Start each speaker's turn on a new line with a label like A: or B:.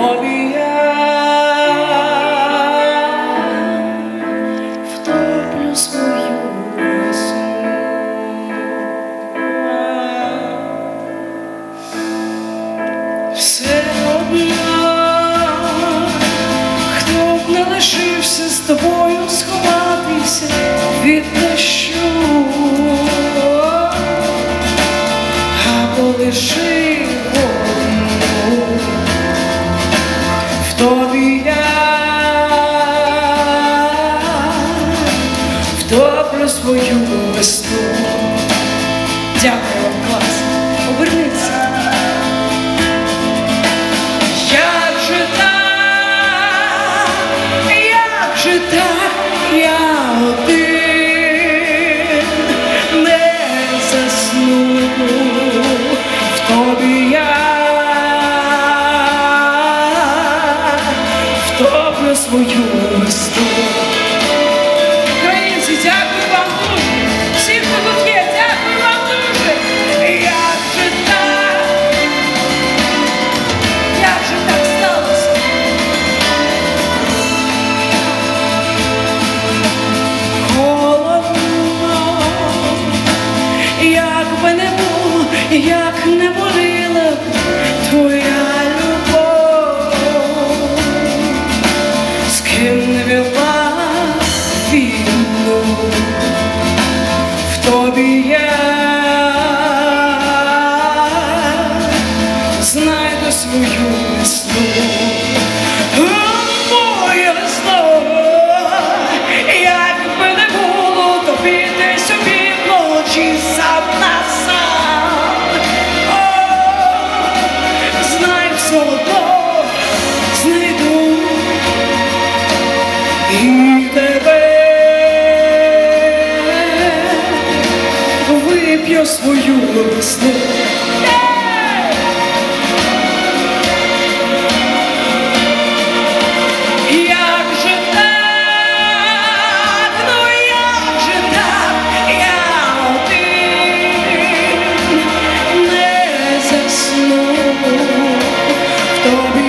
A: Oh, yeah. Втоплю свою весну. Дякую вам, клас. Обернися. Як же так, як же так, я один не засну в тобі я свою весну. Війну, в тобі я знайду свою весну. Моє зло, як би не було, тобі десь опівночі сам на сам. О, знай to